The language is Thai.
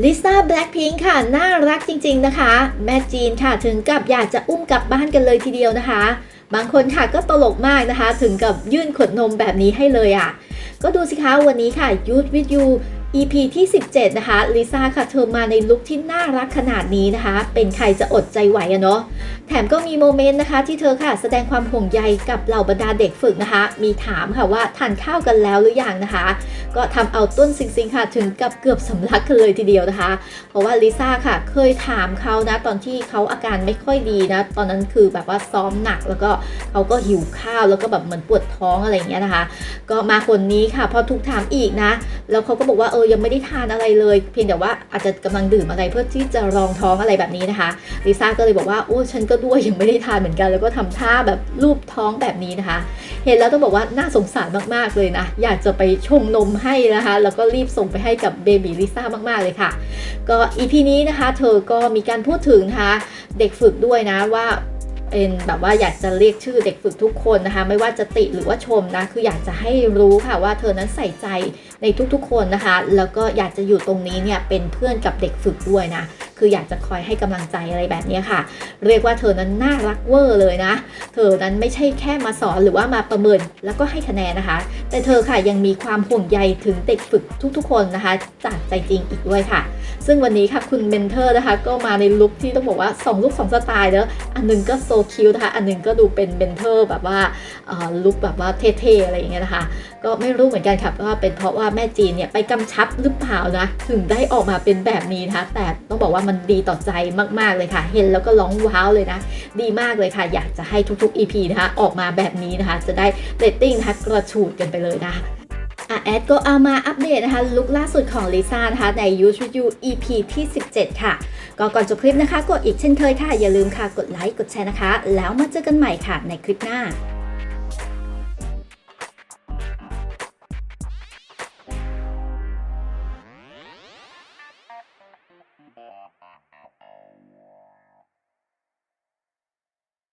ลิซ่าแบล็คพิงค์ค่ะ น่ารักจริง ๆนะคะ แม่จีนค่ะถึงกับอยากจะอุ้มกลับบ้านกันเลยทีเดียวนะคะ บางคนค่ะก็ตลกมากนะคะ ถึงกับยื่นขวดนมแบบนี้ให้เลยอะ่ะ ก็ดูสิคะวันนี้ค่ะยูทวิดยู You EP ที่ 17 นะคะลิซ่าค่ะเธอมาในลุคที่น่ารักขนาดนี้นะคะ เป็นใครจะอดใจไหวอะเนาะแถมก็มีโมเมนต์นะคะ ที่เธอค่ะแสดงความห่วงใยกับเหล่าบรรดาเด็กฝึกนะคะ มีถามค่ะว่าทานข้าวกันแล้วหรือยังนะคะ ก็ทำเอาต้นซิงซิงค่ะถึงกับเกือบสำลักกันเลยทีเดียวนะคะ เพราะว่าลิซ่าค่ะเคยถามเขานะตอนที่เขาอาการไม่ค่อยดีนะ ตอนนั้นคือแบบว่าซ้อมหนักแล้วก็เขาก็หิวข้าวแล้วก็แบบเหมือนปวดท้องอะไรอย่างเงี้ยนะคะ ก็มาคนนี้ค่ะพอถูกถามอีกนะ แล้วเขาก็บอกว่าเออยังไม่ได้ทานอะไรเลย เพียงแต่ว่าอาจจะกำลังดื่มอะไรเพื่อที่จะรองท้องอะไรแบบนี้นะคะลิซ่าก็เลยบอกว่าโอ้ฉันก็ด้วยยังไม่ได้ทานเหมือนกัน แล้วก็ทำท่าแบบรูปท้องแบบนี้นะคะ เห็นแล้วต้องบอกว่าน่าสงสารมากๆเลยนะอยากจะไปชงนมให้นะคะ แล้วก็รีบส่งไปให้กับเบบีลิซ่ามากๆเลยค่ะ ก็อีพีนี้นะคะ เธอก็มีการพูดถึงนะคะเด็กฝึกด้วยนะว่า เป็นแบบว่าอยากจะเรียกชื่อเด็กฝึกทุกคนนะคะ ไม่ว่าจะติหรือว่าชมนะคืออยากจะให้รู้ค่ะว่าเธอนั้นใส่ใจในทุกๆคนนะคะ แล้วก็อยากจะอยู่ตรงนี้เนี่ยเป็นเพื่อนกับเด็กฝึกด้วยนะ คืออยากจะคอยให้กำลังใจอะไรแบบนี้ค่ะ เรียกว่าเธอนั้นน่ารักเวอร์เลยนะ เธอนั้นไม่ใช่แค่มาสอนหรือว่ามาประเมินแล้วก็ให้คะแนนนะคะ แต่เธอค่ะยังมีความห่วงใยถึงเด็กฝึกทุกๆ คนนะคะ จากใจจริงอีกด้วยค่ะ ซึ่งวันนี้ค่ะคุณเมนเทอร์นะคะ ก็มาในลุคที่ต้องบอกว่า 2 ลุค2สไตล์เนอะอันหนึงก็โซคิวนะคะอันหนึงก็ดูเป็นเมนเทอร์แบบว่าลุคแบบว่าเท่ๆอะไรอย่างเงี้ยนะคะ ก็ไม่รู้เหมือนกันค่ะว่าเป็นเพราะว่าแม่จีนเนี่ยไปกำชับหรือเปล่านะถึงได้ออกมาเป็นแบบนี้นะคะแต่ต้องบอกว่ามันดีต่อใจมากๆเลยค่ะ เห็นแล้วก็ร้องว้าวเลยนะ ดีมากเลยค่ะ อยากจะให้ทุกๆ EP นะคะ ออกมาแบบนี้นะคะ จะได้เรตติ้งนะคะกระฉูดกันไปเลยนะคะอะแอดก็เอามาอัปเดตนะคะลุคล่าสุดของลิซ่านะคะใน Use With You EP ที่ 17 ค่ะ ก็ก่อนจบคลิปนะคะ กดอีกเช่นเคยค่ะ อย่าลืมค่ะ กดไลค์ กดแชร์นะคะ แล้วมาเจอกันใหม่ค่ะในคลิปหน้า